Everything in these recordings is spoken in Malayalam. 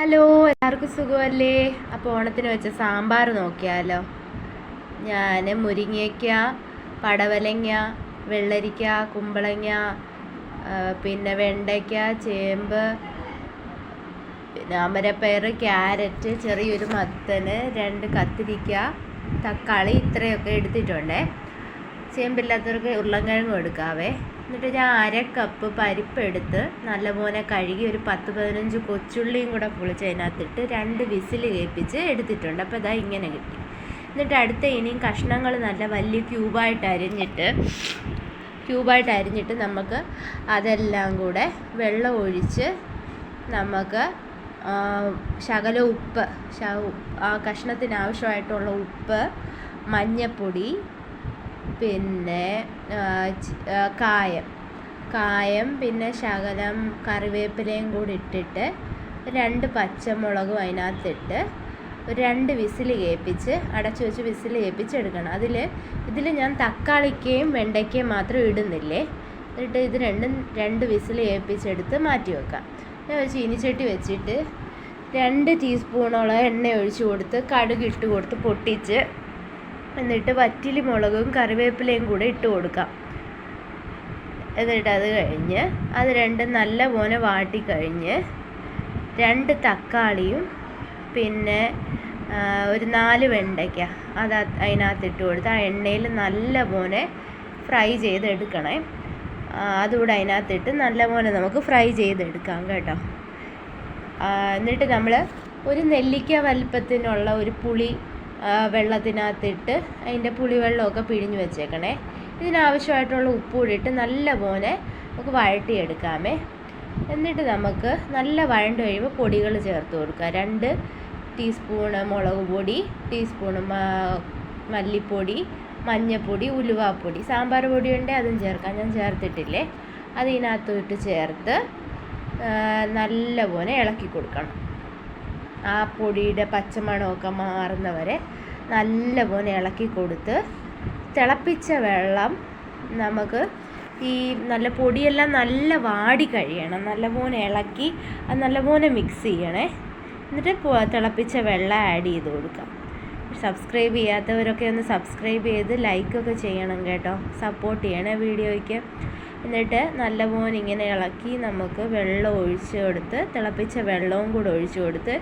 ഹലോ എല്ലാവർക്കും സുഖമല്ലേ? അപ്പോൾ ഓണത്തിന് വെച്ച സാമ്പാർ നോക്കിയാലോ? ഞാൻ മുരിങ്ങയ്ക്ക പടവലങ്ങ വെള്ളരിക്ക കുമ്പളങ്ങ പിന്നെ വെണ്ടയ്ക്ക ചേമ്പ് പിന്നെ അമരപ്പയർ ക്യാരറ്റ് ചെറിയൊരു മത്തന് രണ്ട് കത്തിരിക്ക തക്കാളി ഇത്രയൊക്കെ എടുത്തിട്ടുണ്ടേ. ചേമ്പില്ലാത്തവർക്ക് ഉരുളക്കിഴങ്ങും എടുക്കാവേ. എന്നിട്ട് ഒരു അര കപ്പ് പരിപ്പ് എടുത്ത് നല്ലപോലെ കഴുകി ഒരു പത്ത് പതിനഞ്ച് കൊച്ചുള്ളിയും കൂടെ പൊളിച്ച് അതിനകത്തിട്ട് രണ്ട് വിസിൽ കേൾപ്പിച്ച് എടുത്തിട്ടുണ്ട്. അപ്പോൾ ഇതാ ഇങ്ങനെ കിട്ടി. എന്നിട്ട് അടുത്ത ഇനിയും കഷ്ണങ്ങൾ നല്ല വലിയ ക്യൂബായിട്ട് അരിഞ്ഞിട്ട് ക്യൂബായിട്ട് അരിഞ്ഞിട്ട് നമുക്ക് അതെല്ലാം കൂടെ വെള്ളം ഒഴിച്ച് നമുക്ക് ശകല ഉപ്പ് ആ കഷ്ണത്തിന് ആവശ്യമായിട്ടുള്ള ഉപ്പ് മഞ്ഞപ്പൊടി പിന്നെ കായം. കായം പിന്നെ ശകലം കറിവേപ്പിലയും കൂടി ഇട്ടിട്ട് രണ്ട് പച്ചമുളകും അതിനകത്തിട്ട് ഒരു രണ്ട് വിസിൽ കേൾപ്പിച്ച് അടച്ചു വെച്ച് വിസിൽ കേൾപ്പിച്ച് എടുക്കണം അതിൽ ഇതിൽ ഞാൻ തക്കാളിക്കയും വെണ്ടയ്ക്കയും മാത്രം ഇടുന്നില്ലേ? എന്നിട്ട് ഇത് രണ്ടും രണ്ട് വിസിൽ കേൾപ്പിച്ചെടുത്ത് മാറ്റി വെക്കാം. ഞാൻ ഒരു ചീനിച്ചട്ടി വെച്ചിട്ട് രണ്ട് ടീസ്പൂണോളം എണ്ണ ഒഴിച്ച് കൊടുത്ത് കടുക് ഇട്ട് കൊടുത്ത് പൊട്ടിച്ച് എന്നിട്ട് വറ്റിലി മുളകും കറിവേപ്പിലയും കൂടെ ഇട്ട് കൊടുക്കാം. എന്നിട്ട് അത് കഴിഞ്ഞ് അത് രണ്ടും നല്ല പോലെ വാട്ടിക്കഴിഞ്ഞ് രണ്ട് തക്കാളിയും പിന്നെ ഒരു നാല് വെണ്ടയ്ക്ക അത് അതിനകത്തിട്ട് കൊടുത്ത് ആ എണ്ണയിൽ നല്ല പോലെ ഫ്രൈ ചെയ്തെടുക്കണേ. അതുകൂടെ അതിനകത്തിട്ട് നല്ല പോലെ നമുക്ക് ഫ്രൈ ചെയ്തെടുക്കാം കേട്ടോ. എന്നിട്ട് നമ്മൾ ഒരു നെല്ലിക്ക വലിപ്പത്തിനുള്ള ഒരു പുളി വെള്ളത്തിനകത്തിട്ട് അതിന്റെ പുളിവെള്ളമൊക്കെ പിഴിഞ്ഞ് വെച്ചേക്കണേ. ഇതിനാവശ്യമായിട്ടുള്ള ഉപ്പ് കൂടിയിട്ട് ഇട്ട് നല്ല പോലെ നമുക്ക് വഴട്ടിയെടുക്കാമേ എന്നിട്ട് നമുക്ക് നല്ല വഴണ്ട് കഴിയുമ്പോൾ പൊടികൾ ചേർത്ത് കൊടുക്കുക. രണ്ട് ടീസ്പൂണ് മുളക് പൊടി ടീസ്പൂണ് മല്ലിപ്പൊടി മഞ്ഞൾപ്പൊടി ഉലുവാപ്പൊടി. സാമ്പാർ പൊടി ഉണ്ടെങ്കിൽ അതും ചേർക്കാം. ഞാൻ ചേർത്തിട്ടില്ലേ? അതിനകത്തോട്ട് ചേർത്ത് നല്ല നല്ലപോലെ ഇളക്കി കൊടുക്കണം. ആ പൊടിയുടെ പച്ചമണമൊക്കെ മാറുന്നവരെ നല്ലപോലെ ഇളക്കി കൊടുത്ത് തിളപ്പിച്ച വെള്ളം നമുക്ക് ഈ നല്ല പൊടിയെല്ലാം നല്ല വാടി കഴിയണം. നല്ലപോലെ ഇളക്കി അത് നല്ലപോലെ മിക്സ് ചെയ്യണേ. എന്നിട്ട് തിളപ്പിച്ച വെള്ളം ആഡ് ചെയ്ത് കൊടുക്കാം. സബ്സ്ക്രൈബ് ചെയ്യാത്തവരൊക്കെ ഒന്ന് സബ്സ്ക്രൈബ് ചെയ്ത് ലൈക്കൊക്കെ ചെയ്യണം കേട്ടോ. സപ്പോർട്ട് ചെയ്യണേ വീഡിയോയ്ക്ക്. എന്നിട്ട് നല്ലപോലെ ഇങ്ങനെ ഇളക്കി നമുക്ക് വെള്ളം ഒഴിച്ചു കൊടുത്ത് തിളപ്പിച്ച വെള്ളവും കൂടെ ഒഴിച്ചു കൊടുത്ത്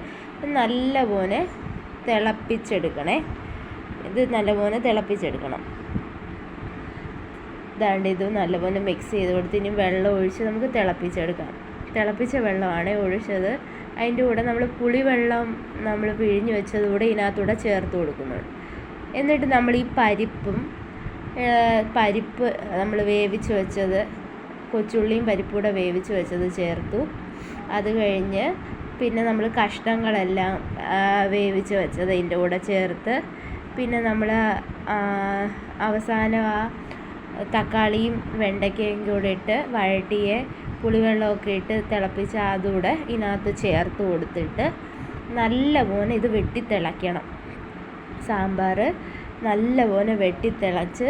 നല്ലപോലെ തിളപ്പിച്ചെടുക്കണേ. ഇത് നല്ലപോലെ തിളപ്പിച്ചെടുക്കണം. ഇതാണ്ട് ഇത് നല്ലപോലെ മിക്സ് ചെയ്ത് കൊടുത്ത് ഇനി വെള്ളം ഒഴിച്ച് നമുക്ക് തിളപ്പിച്ചെടുക്കാം. തിളപ്പിച്ച വെള്ളമാണ് ഒഴിച്ചത്. അതിന്റെ കൂടെ നമ്മൾ പുളിവെള്ളം നമ്മൾ പിഴിഞ്ഞ് വെച്ചത് കൂടെ ഇതിനകത്തൂടെ ചേർത്ത് കൊടുക്കുന്നുണ്ട് എന്നിട്ട് നമ്മൾ ഈ പരിപ്പും പരിപ്പ് നമ്മൾ വേവിച്ച് വെച്ചത് കൊച്ചുള്ളിയും പരിപ്പൂടെ വേവിച്ച് വെച്ചത് ചേർത്തു. അത് കഴിഞ്ഞ് പിന്നെ നമ്മൾ കഷ്ണങ്ങളെല്ലാം വേവിച്ച് വെച്ചത് അതിന്റെ കൂടെ ചേർത്ത്. പിന്നെ നമ്മൾ അവസാനം ആ തക്കാളിയും വെണ്ടയ്ക്കയും കൂടെ ഇട്ട് വഴട്ടിയ പുളിവെള്ളമൊക്കെ ഇട്ട് തിളപ്പിച്ച് അതുകൂടെ ഇതിനകത്ത് ചേർത്ത് കൊടുത്തിട്ട് നല്ലപോലെ ഇത് വെട്ടിത്തിളയ്ക്കണം. സാമ്പാർ നല്ലപോലെ വെട്ടിത്തിളച്ച്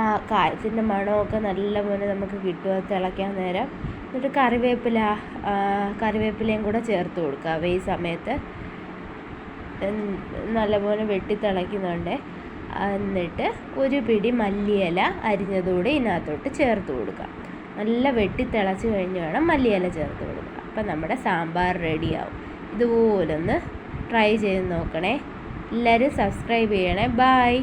ആ കായത്തിന്റെ മണമൊക്കെ നല്ലപോലെ നമുക്ക് കിട്ടുക തിളയ്ക്കാൻ നേരം എന്നിട്ട് കറിവേപ്പില കറിവേപ്പിലയും കൂടെ ചേർത്ത് കൊടുക്കുക ഈ സമയത്ത് നല്ലപോലെ നല്ലപോലെ വെട്ടിത്തിളയ്ക്കുന്നുണ്ട് എന്നിട്ട് ഒരു പിടി മല്ലിയില അരിഞ്ഞതുകൂടി ഇതിനകത്തോട്ട് ചേർത്ത് കൊടുക്കുക നല്ല വെട്ടിത്തിളച്ച് കഴിഞ്ഞ് വേണം മല്ലിയില ചേർത്ത് കൊടുക്കുക അപ്പം നമ്മുടെ സാമ്പാർ റെഡിയാവും. ഇതുപോലൊന്ന് ട്രൈ ചെയ്ത് നോക്കണേ. എല്ലാവരും സബ്സ്ക്രൈബ് ചെയ്യണേ. ബായ്